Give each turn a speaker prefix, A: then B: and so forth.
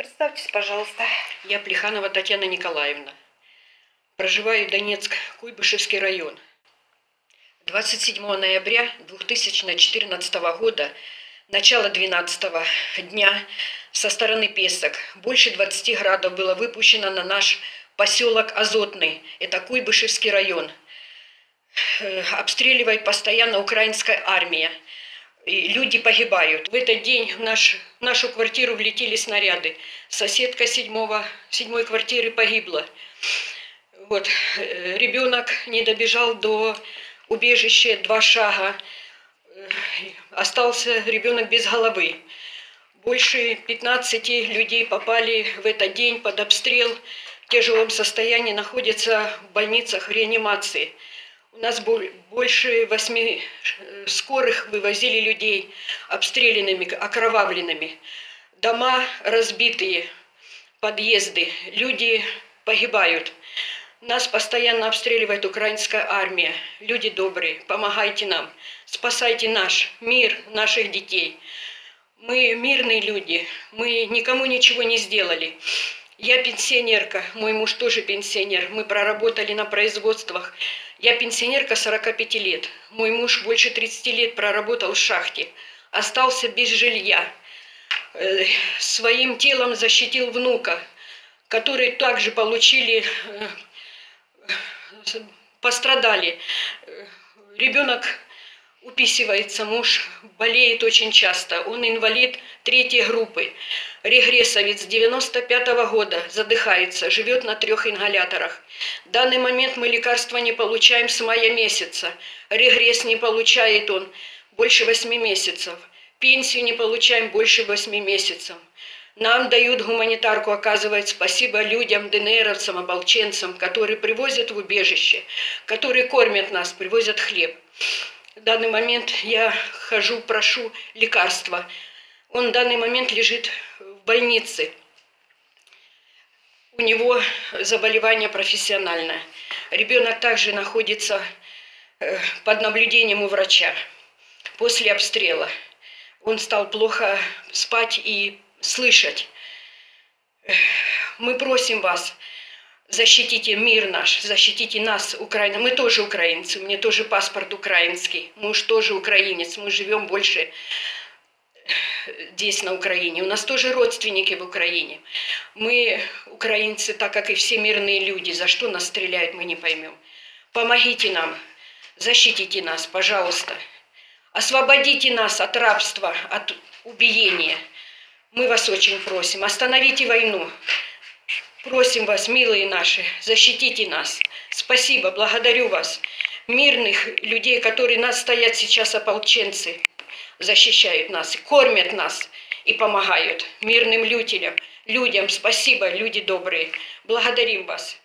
A: Представьтесь, пожалуйста.
B: Я Плеханова Татьяна Николаевна. Проживаю в Донецк, Куйбышевский район. 27 ноября 2014 года, начало 12 дня, со стороны Песок, больше 20 градов было выпущено на наш поселок Азотный, это Куйбышевский район. Э, Обстреливает постоянно украинская армия. И люди погибают. В этот день в, наш, в нашу квартиру влетели снаряды. Соседка седьмого, седьмой квартиры погибла. Вот, э, ребенок не добежал до убежища два шага. Э, Остался ребенок без головы. Больше 15 людей попали в этот день под обстрел. В тяжелом состоянии находятся в больницах реанимации. У нас бол- больше восьми э, скорых вывозили людей обстрелянными, окровавленными. Дома разбитые, подъезды, люди погибают. Нас постоянно обстреливает украинская армия. Люди добрые, помогайте нам, спасайте наш мир, наших детей. Мы мирные люди, мы никому ничего не сделали. Я пенсионерка, мой муж тоже пенсионер. Мы проработали на производствах. Я пенсионерка 45 лет. Мой муж больше 30 лет проработал в шахте. Остался без жилья. Э, Своим телом защитил внука, которые также получили, э, пострадали. Э, Ребенок уписывается, муж болеет очень часто. Он инвалид третьей группы. Регрессовец 95 года, задыхается, живет на трех ингаляторах. В данный момент мы лекарства не получаем с мая месяца. Регресс не получает он больше 8 месяцев. Пенсию не получаем больше 8 месяцев. Нам дают гуманитарку, оказывать спасибо людям, ДНРовцам, ополченцам, которые привозят в убежище, которые кормят нас, привозят хлеб. В данный момент я хожу, прошу лекарства. Он в данный момент лежит в больнице. У него заболевание профессиональное. Ребенок также находится э, под наблюдением у врача после обстрела. Он стал плохо спать и слышать. Э, Мы просим вас, защитите мир наш, защитите нас, Украина. Мы тоже украинцы, у меня тоже паспорт украинский. Муж тоже украинец, мы живем больше здесь, на Украине. У нас тоже родственники в Украине. Мы, украинцы, так как и все мирные люди, за что нас стреляют, мы не поймем. Помогите нам, защитите нас, пожалуйста. Освободите нас от рабства, от убиения. Мы вас очень просим. Остановите войну. Просим вас, милые наши, защитите нас. Спасибо, благодарю вас. Мирных людей, которые нас стоят сейчас, ополченцы, защищают нас, кормят нас и помогают. Мирным людям, людям спасибо, люди добрые. Благодарим вас.